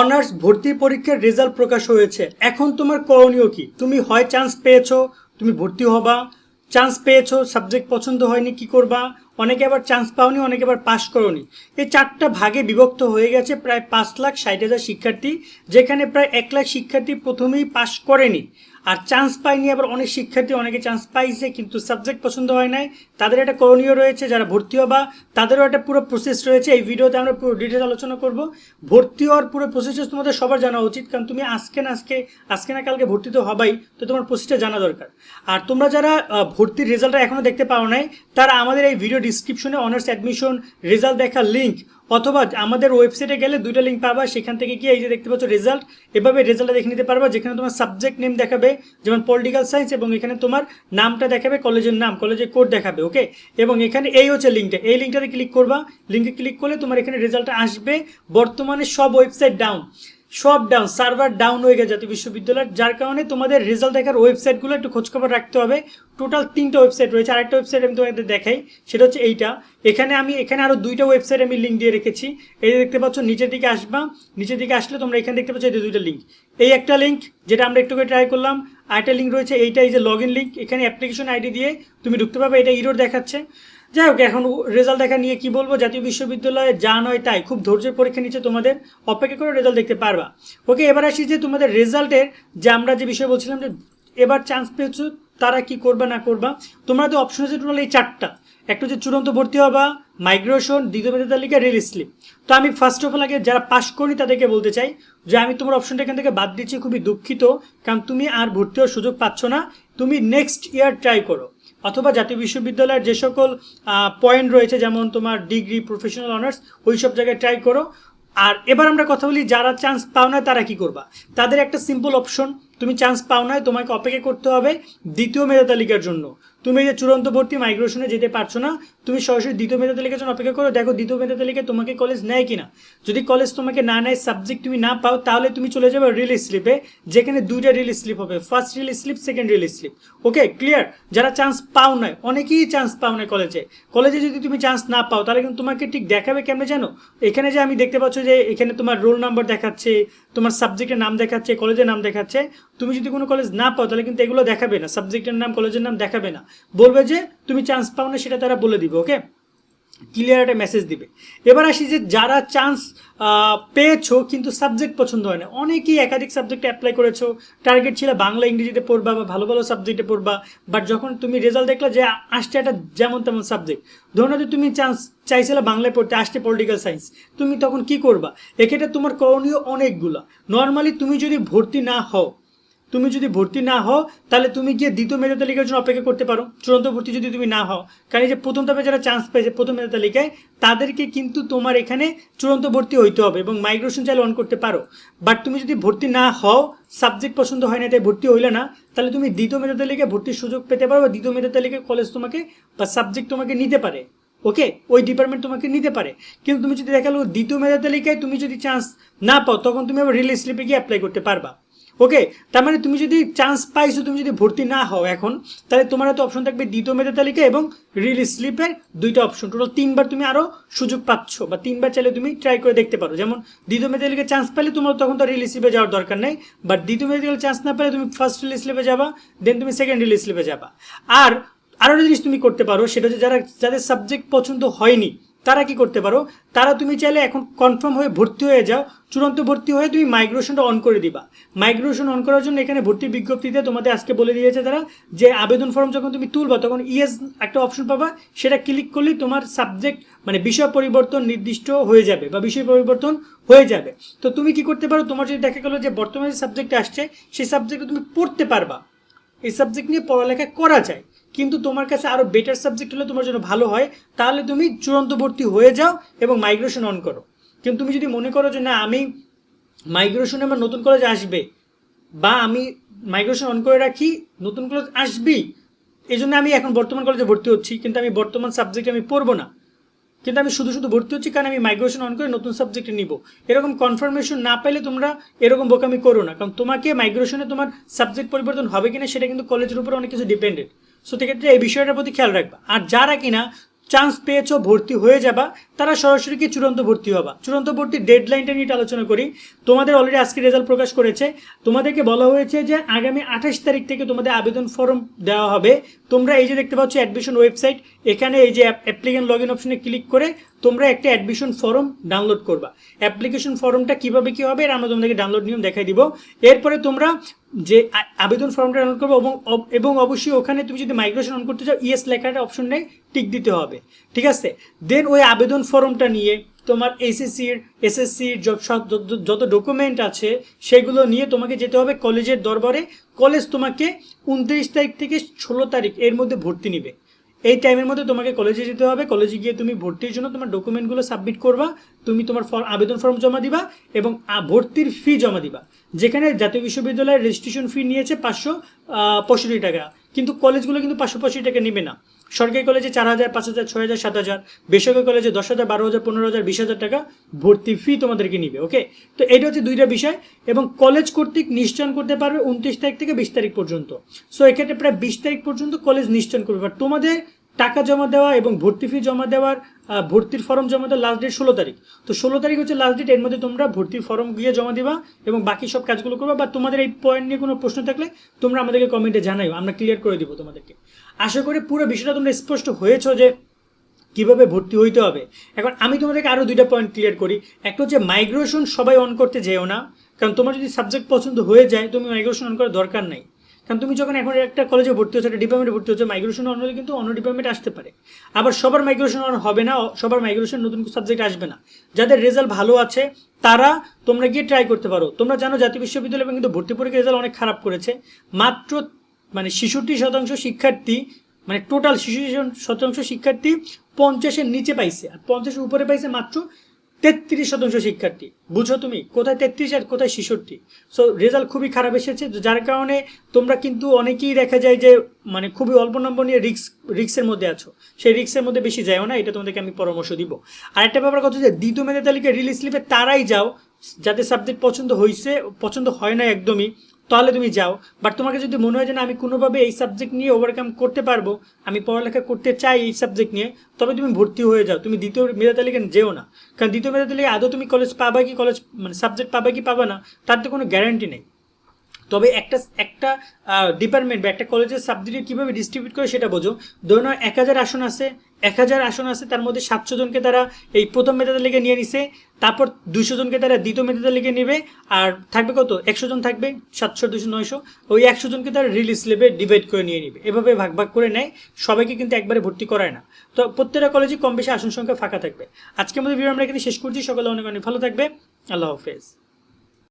Honours ভর্তি পরীক্ষার result প্রকাশ হয়েছে। এখন তোমার করণীয় কি? তুমি হয় চান্স পেয়েছ, তুমি ভর্তি হবা। চান্স পেয়েছ, সাবজেক্ট পছন্দ হয়নি, কি করবা? অনেকে আবার চান্স পাওনি, অনেকে আবার পাশ করনি। এই চারটা ভাগে বিভক্ত হয়ে গেছে প্রায় পাঁচ লাখ ষাট হাজার শিক্ষার্থী, যেখানে প্রায় এক লাখ শিক্ষার্থী প্রথমেই পাশ করেনি। আর চান্স পায়নি আবার অনেক শিক্ষার্থী অনেকে চান্স পাইছে, কিন্তু সাবজেক্ট পছন্দ হয় নাই। তাদের একটা করণীয় রয়েছে যারা ভর্তি হবা, তাদেরও একটা পুরো প্রসেস রয়েছে। এই ভিডিওতে আমরা পুরো ডিটেলস আলোচনা করব। ভর্তি হওয়ার পুরো প্রসেসটা তোমাদের সবার জানা উচিত, কারণ তুমি আজকে না আজকে আজকে না কালকে ভর্তি তো হবাই, তো তোমার প্রসেসটা জানা দরকার। আর তোমরা যারা ভর্তির রেজাল্টটা এখনও দেখতে পাও নাই, তারা আমাদের এই ভিডিও ডিসক্রিপশনে অনার্স অ্যাডমিশন রেজাল্ট দেখার লিঙ্ক অথবা আমাদের ওয়েবসাইটে গেলে দুইটা লিঙ্ক পাবা, সেখান থেকে গিয়ে এই যে দেখতে পাচ্ছ রেজাল্ট এভাবে রেজাল্টটা দেখে নিতে পারবা, যেখানে তোমার সাবজেক্ট নেম দেখাবে, যেমন পলিটিক্যাল সায়েন্স এবং এখানে তোমার নামটা দেখাবে, কলেজের নাম, কলেজের কোড দেখাবে ওকে এবং এখানে এই হচ্ছে লিঙ্কটা এই লিঙ্কটাতে ক্লিক করবা লিঙ্কে ক্লিক করলে তোমার এখানে রেজাল্টটা আসবে, বর্তমানে সব ওয়েবসাইট ডাউন সব ডাউন সার্ভার ডাউন হয়ে গেছে বিশ্ববিদ্যালয়ের, যার কারণে তোমাদের রেজাল্ট দেখার ওয়েবসাইটগুলো একটু খোঁজখবর রাখতে হবে। টোটাল তিনটা ওয়েবসাইট রয়েছে, আরেকটা ওয়েবসাইট আমি তোমাদের দেখাই, সেটা হচ্ছে এইটা। এখানে আমি, এখানে আরও দুইটা ওয়েবসাইট আমি লিঙ্ক দিয়ে রেখেছি। এই দেখতে পাচ্ছ, নিচের দিকে আসবা, নিচের দিকে আসলে তোমরা এখানে দেখতে পাচ্ছ এই দুইটা লিঙ্ক এই একটা লিঙ্ক যেটা আমরা একটু করে ট্রাই করলাম, আরেকটা লিঙ্ক রয়েছে, এইটা এই যে লগ ইন লিঙ্ক এখানে অ্যাপ্লিকেশন আইডি দিয়ে তুমি ঢুকতে পারবে, এটা ইরোর দেখাচ্ছে। যাই হোক, এখন রেজাল্ট দেখা নিয়ে কি বলব? জাতীয় বিশ্ববিদ্যালয়ে যা নয় তাই। খুব ধৈর্যের পরীক্ষা নিচ্ছে তোমাদের। অপেক্ষা করে রেজাল্ট দেখতে পারবা। ওকে এবার আসি যে তোমাদের রেজাল্টের যে আমরা যে বিষয় বলছিলাম যে এবার চান্স পেয়েছ, তারা কি করবা না করবা? তোমরা তো অপশন আছে টোটাল এই চারটা। একটা হচ্ছে চূড়ান্ত ভর্তি হবা মাইগ্রেশন দ্বিতীয় মেধা তালিকা রিল স্লিপ তো আমি ফার্স্ট অফ অল আগে যারা পাশ করি তাদেরকে বলতে চাই যে আমি তোমার অপশনটা এখান থেকে বাদ দিচ্ছি, খুবই দুঃখিত। কারণ তুমি আর ভর্তি হওয়ার সুযোগ পাচ্ছ না। তুমি নেক্সট ইয়ার ট্রাই করো। অথবা জাতীয় বিশ্ববিদ্যালয়ের যে সকল পয়েন্ট রয়েছে, যেমন তোমার ডিগ্রি প্রফেশনাল অনার্স ওই সব জায়গায় ট্রাই করো। আর এবার আমরা কথা বলি, যারা চান্স পাও না, তারা কি করবা? তাদের একটা সিম্পল অপশন তুমি চান্স পাও না, তোমাকে অপেক্ষা করতে হবে দ্বিতীয় মেধা তালিকার জন্য। তুমি যে চূড়ান্ত ভর্তি মাইগ্রেশনে যেতে পারছ না, তুমি সরাসরি দ্বিতীয় মেধা তালিকার জন্য অপেক্ষা করো, দেখো দ্বিতীয় মেধা তালিকায় তোমাকে কলেজ নেয় কিনা। যদি কলেজ তোমাকে না নেয় সাবজেক্ট তুমি না পাও, তাহলে তুমি চলে যাবে রিলিজ স্লিপে যেখানে দুইটা রিলিজ স্লিপ হবে। First release slip second release slip okay clear যারা চান্স পাও নাই, অনেকেই চান্স পাও নাই কলেজে কলেজে যদি তুমি চান্স না পাও, তাহলে কিন্তু তোমাকে ঠিক দেখাবে কেমনে জানো? এখানে যে আমি দেখতে পাচ্ছ যে, এখানে তোমার রোল নাম্বার দেখাচ্ছে, তোমার সাবজেক্টের নাম দেখাচ্ছে কলেজের নাম দেখাচ্ছে। তুমি যদি কোনো কলেজ না পাও, তাহলে কিন্তু এগুলো দেখাবে না। সাবজেক্টের নাম কলেজের নাম দেখাবে না। বলবে যে তুমি চান্স পাও না, সেটা তারা বলে দিবে ওকে ক্লিয়ার একটা মেসেজ দিবে। এবার আসি যে যারা চান্স পেয়েছ কিন্তু সাবজেক্ট পছন্দ হয় না। অনেকেই একাধিক সাবজেক্টে অ্যাপ্লাই করেছ টার্গেট ছিল বাংলা, ইংরেজিতে পড়বা বা ভালো ভালো সাবজেক্টে পড়বা বাট যখন তুমি রেজাল্ট দেখলে যে আসছে একটা যেমন তেমন সাবজেক্ট ধরুন যদি তুমি চান্স চাইছিলে বাংলায় পড়তে, আসছে পলিটিক্যাল সায়েন্স তুমি তখন কি করবা? এক্ষেত্রে তোমার করণীয় অনেকগুলো। নর্মালি তুমি যদি ভর্তি না হও তুমি যদি ভর্তি না হও, তাহলে তুমি গিয়ে দ্বিতীয় মেধা তালিকার জন্য অপেক্ষা করতে পারো। চূড়ান্ত ভর্তি যদি তুমি না হও। কারণ যে প্রথম ধাপে যারা চান্স পেয়েছে প্রথম মেধা তালিকায়, তাদেরকে কিন্তু তোমার এখানে চূড়ান্ত ভর্তি হইতে হবে এবং মাইগ্রেশন চাইলে অন করতে পারো। বাট তুমি যদি ভর্তি না হও সাবজেক্ট পছন্দ হয় না, তাই ভর্তি হইলে না, তাহলে তুমি দ্বিতীয় মেধা তালিকায় ভর্তির সুযোগ পেতে পারো বা দ্বিতীয় মেধা তালিকায় কলেজ তোমাকে বা সাবজেক্ট তোমাকে নিতে পারে। ওকে ওই ডিপার্টমেন্ট তোমাকে নিতে পারে। কিন্তু তুমি যদি দেখাল দ্বিতীয় মেধা তালিকায় তুমি যদি চান্স না পাও, তখন তুমি আবার রিলিজ স্লিপে গিয়ে অ্যাপ্লাই করতে পারবা। ওকে তার মানে তুমি যদি চান্স পাইছো, তুমি যদি ভর্তি না হও এখন, তাহলে তোমার তো অপশন থাকবে দ্বিতীয় মেধা তালিকা এবং রিলিজ স্লিপের দুইটা অপশন টোটাল তিনবার তুমি আরও সুযোগ পাচ্ছ বা তিনবার চাইলে তুমি ট্রাই করে দেখতে পারো। যেমন দ্বিতীয় মেধা তালিকা চান্স পেলে তোমার তখন তো রিলিজ স্লিপে যাওয়ার দরকার নেই বাট দ্বিতীয় মেধা তালিকায় চান্স না পেলে তুমি ফার্স্ট রিলিজ স্লিপে যাবা দেন তুমি সেকেন্ড রিলিজ স্লিপে যাবা। আর আরও জিনিস তুমি করতে পারো, সেটা হচ্ছে যারা, যাদের সাবজেক্ট পছন্দ হয়নি তারা কি করতে পারো? তারা তুমি চাইলে এখন কনফার্ম হয়ে ভর্তি হয়ে যাও। চূড়ান্ত ভর্তি হয়ে তুমি মাইগ্রেশনটা অন করে দিবা। মাইগ্রেশন অন করার জন্য এখানে ভর্তির বিজ্ঞপ্তিতে তোমাদের আজকে বলে দিয়েছে তারা যে আবেদন ফর্ম যখন তুমি তুলবা, তখন ইএস একটা অপশন পাবা। সেটা ক্লিক করলেই তোমার সাবজেক্ট মানে বিষয় পরিবর্তন নির্দিষ্ট হয়ে যাবে বা বিষয় পরিবর্তন হয়ে যাবে। তো তুমি কি করতে পারো? তোমার যদি দেখা গেলো যে বর্তমানে সাবজেক্ট আসছে, সেই সাবজেক্টে তুমি পড়তে পারবা। এই সাবজেক্ট নিয়ে পড়ালেখা করা যায়। কিন্তু তোমার কাছে আরও বেটার সাবজেক্ট হলে তোমার জন্য ভালো হয়, তাহলে তুমি চূড়ান্ত ভর্তি হয়ে যাও এবং মাইগ্রেশন অন করো। কিন্তু তুমি যদি মনে করো যে না, আমি মাইগ্রেশনে আমার নতুন কলেজ আসবে, বা আমি মাইগ্রেশন অন করে রাখি, নতুন কলেজ আসবেই এই জন্য আমি এখন বর্তমান কলেজে ভর্তি হচ্ছি, কিন্তু আমি বর্তমান সাবজেক্ট আমি পড়ব না। কিন্তু আমি শুধু শুধু ভর্তি হচ্ছি কারণ আমি মাইগ্রেশন অন করে নতুন সাবজেক্টে নিব। এরকম কনফার্মেশন না পাইলে তোমরা এরকম বোকামি করো না, কারণ তোমাকে মাইগ্রেশনে তোমার সাবজেক্ট পরিবর্তন হবে কিনা সেটা কিন্তু কলেজের উপর অনেক কিছু ডিপেন্ডেন্ট সো সেক্ষেত্রে এই বিষয়টার প্রতি খেয়াল রাখবা। আর যারা কিনা চান্স পেয়েছ, ভর্তি হয়ে যাবা, তারা সরাসরি কি চূড়ান্ত ভর্তি হবা? চূড়ান্ত ভর্তির ডেডলাইনটা নিয়ে আলোচনা করি। তোমাদের অলরেডি আজকে রেজাল্ট প্রকাশ করেছে। তোমাদেরকে বলা হয়েছে যে, আগামী আঠাশ তারিখ থেকে তোমাদের আবেদন ফর্ম দেওয়া হবে। তোমরা এই যে দেখতে পাচ্ছ অ্যাডমিশন ওয়েবসাইট এখানে এই যে অ্যাপ্লিকেন্ট লগ ইন অপশনে ক্লিক করে তোমরা একটা অ্যাডমিশন ফর্ম ডাউনলোড করবা। অ্যাপ্লিকেশন ফর্মটা কীভাবে কি হবে আমরা তোমাদেরকে ডাউনলোড নিয়ম দেখাই দিব। এরপরে তোমরা যে আবেদন ফর্মটা ডাউনলোড করব, এবং এবং অবশ্যই ওখানে তুমি যদি মাইগ্রেশন অন করতে চাও ইয়েস লেখাটা অপশনে টিক দিতে হবে। ঠিক আছে? দেন ওই আবেদন ফর্মটা নিয়ে তোমার এসএসসির এসএসসির যত ডকুমেন্ট আছে, সেগুলো নিয়ে তোমাকে যেতে হবে কলেজের দরবারে। কলেজ তোমাকে উনত্রিশ তারিখ থেকে ষোলো তারিখ এর মধ্যে ভর্তি নিবে। এই টাইমের মধ্যে তোমাকে কলেজে যেতে হবে। কলেজে গিয়ে তুমি ভর্তির জন্য তোমার ডকুমেন্টগুলো সাবমিট করবা। তুমি তোমার ফর্ম আবেদন ফর্ম জমা দিবা এবং ভর্তির ফি জমা দিবা। যেখানে জাতীয় বিশ্ববিদ্যালয়ের রেজিস্ট্রেশন ফি নিয়েছে পাঁচশো পঁয়ষট্টি টাকা। কিন্তু কলেজগুলো কিন্তু পাশাপাশি এটাকে টাকা নেবে না। সরকারি কলেজে চার হাজার, পাঁচ হাজার, ছয় হাজার, সাত হাজার, বেসরকারি কলেজে দশ হাজার, বারো হাজার, পনেরো হাজার, বিশ হাজার টাকা ভর্তি ফি তোমাদেরকে নিবে ওকে তো এটা হচ্ছে দুইটা বিষয় এবং কলেজ কর্তৃক নিশ্চয়ন করতে পারবে উনত্রিশ তারিখ থেকে বিশ তারিখ পর্যন্ত। সো এক্ষেত্রে প্রায় বিশ তারিখ পর্যন্ত কলেজ নিশ্চয়ন করবে। বাট তোমাদের টাকা জমা দেওয়া এবং ভর্তি ফি জমা দেওয়ার ভর্তির ফর্ম জমা দেওয়ার লাস্ট ডেট ষোলো তারিখ। তো ষোলো তারিখ হচ্ছে লাস্ট ডেট এর মধ্যে তোমরা ভর্তির ফর্ম গিয়ে জমা দিবা এবং বাকি সব কাজগুলো করবা বা তোমাদের এই পয়েন্ট নিয়ে কোনো প্রশ্ন থাকলে তোমরা আমাদেরকে কমেন্টে জানাইও, আমরা ক্লিয়ার করে দিব তোমাদেরকে। আশা করি পুরো বিষয়টা তোমরা স্পষ্ট হয়েছো যে কীভাবে ভর্তি হইতে হবে। এখন আমি তোমাদেরকে আরও দুইটা পয়েন্ট ক্লিয়ার করি। একটা হচ্ছে মাইগ্রেশন সবাই অন করতে যেও না, কারণ তোমার যদি সাবজেক্ট পছন্দ হয়ে যায়, তুমি মাইগ্রেশন অন করার দরকার নাই। কারণ তুমি যখন এখন একটা কলেজে ভর্তি হচ্ছে, একটা ডিপার্টমেন্টে ভর্তি হচ্ছে মাইগ্রেশন অন হলে কিন্তু অন্য ডিপার্টমেন্ট আসতে পারে। আবার সবার মাইগ্রেশন অন হবে না, সবার মাইগ্রেশন নতুন সাবজেক্ট আসবে না। যাদের রেজাল্ট ভালো আছে, তারা তোমরা গিয়ে ট্রাই করতে পারো। তোমরা জানো জাতীয় বিশ্ববিদ্যালয় কিন্তু ভর্তি পরীক্ষা রেজাল্ট অনেক খারাপ করেছে। মাত্র মানে ছেষট্টি শতাংশ শিক্ষার্থী মানে টোটাল শিশু শতাংশ শিক্ষার্থী পঞ্চাশের নিচে পাইছে। আর পঞ্চাশের উপরে পাইছে মাত্র তেত্রিশ শতাংশ শিক্ষার্থী। বুঝো তুমি? কোথায় তেত্রিশ আর কোথায় ছেষট্টি? সো রেজাল্ট খুবই খারাপ এসেছে যার কারণে তোমরা কিন্তু অনেকেই দেখা যায় যে মানে খুবই অল্প নম্বর নিয়ে রিক্স রিক্সের মধ্যে আছো। সেই রিক্সের মধ্যে বেশি যাও না, এটা তোমাদেরকে আমি পরামর্শ দিব। আর একটা ব্যাপার কথা যে, দ্বিতীয় মেধা তালিকা রিলিজ স্লিপে তারাই যাও, যাদের সাবজেক্ট পছন্দ হয়েছে পছন্দ হয় না একদমই তাহলে তুমি যাও। বাট তোমাকে যদি মনে হয় যে না, আমি কোনোভাবে এই সাবজেক্ট নিয়ে ওভারকাম করতে পারব, আমি পড়ালেখা করতে চাই এই সাবজেক্ট নিয়ে, তবে তুমি ভর্তি হয়ে যাও। তুমি দ্বিতীয় মেধা তালিকা যেও না। কারণ দ্বিতীয় মেধা তালিকা আদৌ তুমি কলেজ পাবা কি কলেজ মানে সাবজেক্ট পাবা কি পাবা না, তার তো কোনো গ্যারান্টি নেই। তবে একটা একটা ডিপার্টমেন্ট বা একটা কলেজের সাবজেক্ট কীভাবে ডিস্ট্রিবিউট করে সেটা বোঝো। ধরুন এক হাজার আসন আছে এক হাজার আসন আছে, তার মধ্যে সাতশো জনকে তারা এই প্রথম মেধা তালিকা নিয়ে নিছে, তারপর দুইশো জনকে তারা দ্বিতীয় মেধা তালিকা নেবে, আর থাকবে কত? একশো জন থাকবে, সাতশো দুশো নয়শো। ওই একশো জনকে তারা রিলিজ লেবে ডিভাইড করে নিয়ে নিবে। এভাবে ভাগ ভাগ করে নেয়, সবাইকে কিন্তু একবারে ভর্তি করায় না। তো প্রত্যেকটা কলেজে কম বেশি আসন সংখ্যা ফাঁকা থাকবে। আজকের মধ্যে ভিডিও আমরা এখানে শেষ করছি, সকালে অনেক অনেক ভালো থাকবে। আল্লাহ হাফেজ।